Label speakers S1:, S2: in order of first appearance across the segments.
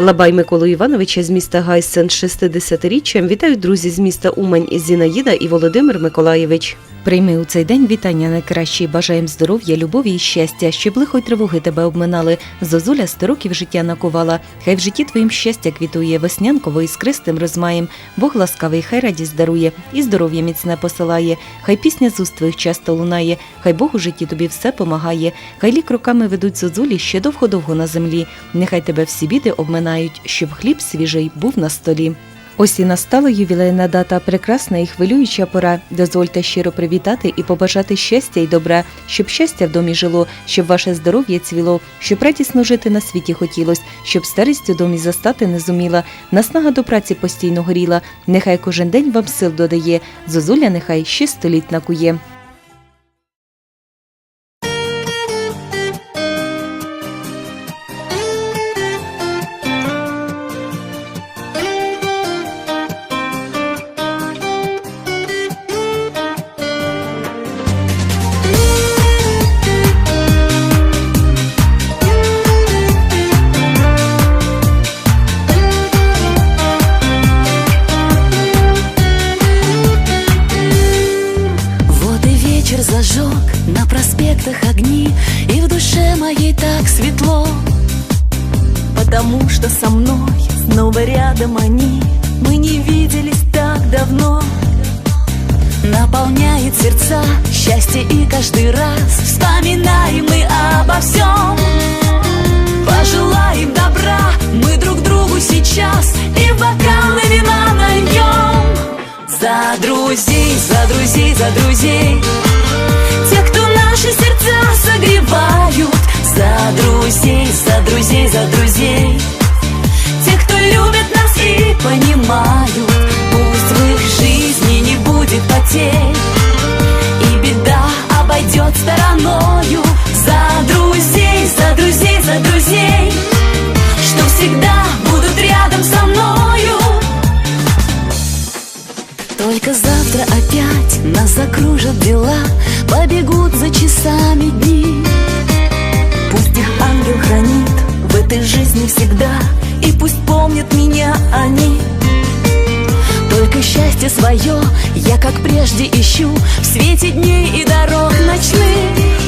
S1: Лабай Миколу Івановича з міста Гайсен з 60-річчям вітають друзі з міста Умань Зінаїда і Володимир Миколаєвич. Прийми у цей день вітання найкращі. Бажаєм здоров'я, любові і щастя, щоб лихо й тривоги тебе обминали. Зозуля сто років життя накувала. Хай в житті твоїм щастя квітує, веснянково і скристим розмаєм. Бог ласкавий, хай радість дарує, і здоров'я міцне посилає. Хай пісня з уст твоїх часто лунає, хай Бог у житті тобі все помагає. Хай лік роками ведуть зозулі ще довго-довго на землі. Нехай тебе всі біди обминають, щоб хліб свіжий був на столі. Ось і настала ювілейна дата, прекрасна і хвилююча пора. Дозвольте щиро привітати і побажати щастя й добра, щоб щастя в домі жило, щоб ваше здоров'я цвіло, щоб радісно жити на світі хотілось, щоб старість у домі застати не зуміла, наснага до праці постійно горіла. Нехай кожен день вам сил додає, зозуля нехай ще століть накує.
S2: Потому что со мной снова рядом они. Мы не виделись так давно. Наполняет сердца счастье и каждый раз Вспоминаем мы обо всем. Пожелаем добра мы друг другу сейчас И бокалы вина нальем. За друзей, за друзей, за друзей Побегут за часами дни. Пусть их ангел хранит в этой жизни всегда И пусть помнят меня они. Только счастье свое я, как прежде, ищу В свете дней и дорог ночных.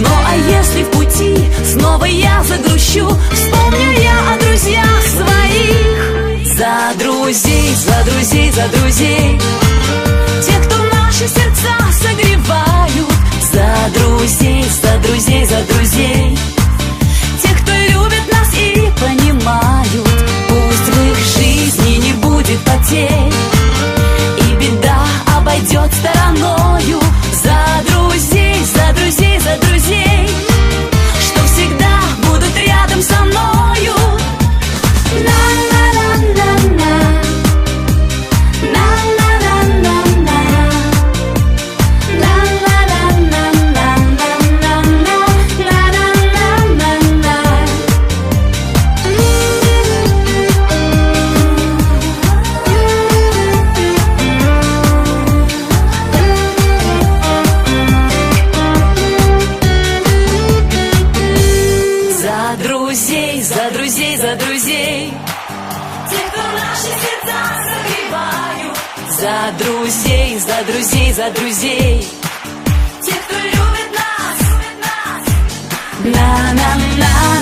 S2: Ну а если в пути снова я загрущу Вспомню я о друзьях своих. За друзей, за друзей, за друзей За друзей, за друзей, за друзей. Те, кто любит нас, любит нас. На-на-на